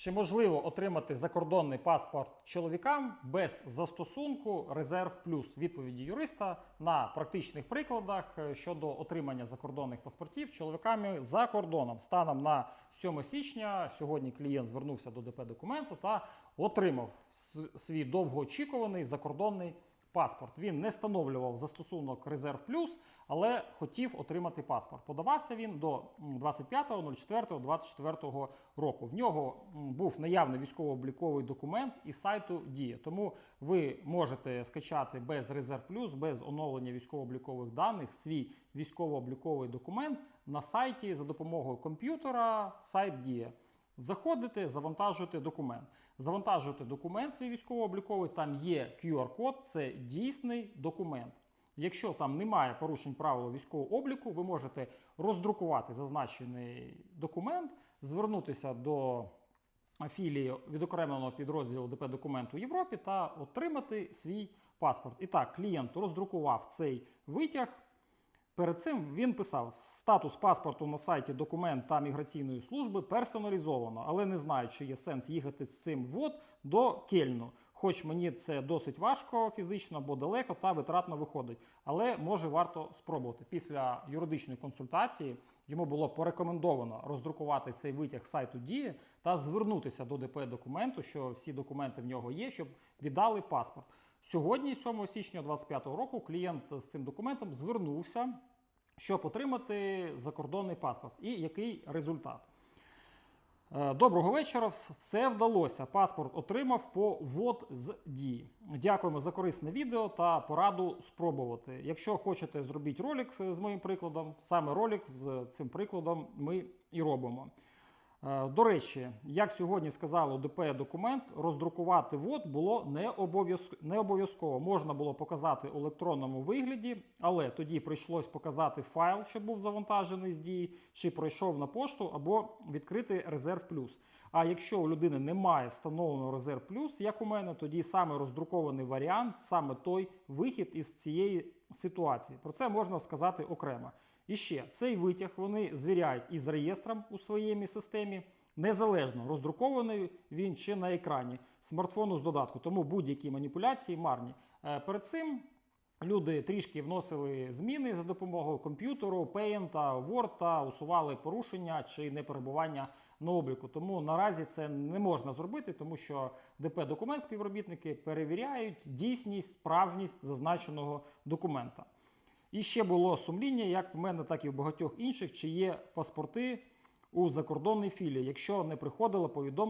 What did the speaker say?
Чи можливо отримати закордонний паспорт чоловікам без застосунку Резерв Плюс? Відповіді юриста на практичних прикладах е, щодо отримання закордонних паспортів чоловіками за кордоном. Станом на 7 січня сьогодні клієнт звернувся до ДП документу та отримав свій довгоочікуваний закордонний. Він не встановлював застосунок Резерв Плюс, але хотів отримати паспорт. Подавався він до м, 25.04.24 року. В нього був наявний військово-обліковий документ із сайту Дія. Тому ви можете скачати без Резерв Плюс, без оновлення військово-облікових даних свій військово-обліковий документ на сайті за допомогою комп'ютера сайт Дія. Заходите, завантажуєте документ. Завантажуєте документ свій військово-обліковий, там є QR-код, це дійсний документ. Якщо там немає порушень правил військового обліку, ви можете роздрукувати зазначений документ, звернутися до філії відокремленого підрозділу ДП документу в Європі та отримати свій паспорт. І так, клієнт роздрукував цей витяг. Перед цим він писав: статус паспорту на сайті документ та міграційної служби персоналізовано, але не знаю, чи є сенс їхати з цим ввод до Кельну. Хоч мені це досить важко фізично або далеко та витратно виходить. Але може варто спробувати. Після юридичної консультації йому було порекомендовано роздрукувати цей витяг сайту Дії та звернутися до ДП документу, що всі документи в нього є, щоб віддали паспорт. Сьогодні, 7 січня 2025 року, клієнт з цим документом звернувся, щоб отримати закордонний паспорт. І який результат? Е, Доброго вечора. Все вдалося. Паспорт отримав по ввод з дії. Дякуємо за корисне відео та пораду спробувати. Якщо хочете зробіть ролик з моїм прикладом, саме ролик з цим прикладом ми і робимо. Е, До речі, як сьогодні сказали у ДП документ, роздрукувати ввод було не обов'язк- не обов'язково. Можна було показати у електронному вигляді, але тоді прийшлось показати файл, що був завантажений з дії, чи пройшов на пошту, або відкрити резерв плюс. А якщо у людини немає встановленого резерв плюс, як у мене, тоді саме роздрукований варіант, саме той вихід із цієї ситуації. Про це можна сказати окремо. І ще цей витяг вони звіряють із реєстром у своєму системі, незалежно роздрукований він чи на екрані смартфону з додатку. Тому будь-які маніпуляції марні. Е, Перед цим люди трішки вносили зміни за допомогою комп'ютеру, Paint Word та усували порушення чи неперебування на обліку. Тому наразі це не можна зробити, тому що ДП документ співробітники перевіряють дійсність, справжність зазначеного документа. І ще було сумління, як в мене, так і в багатьох інших, чи є паспорти у закордонній філії, якщо не приходило повідомлення.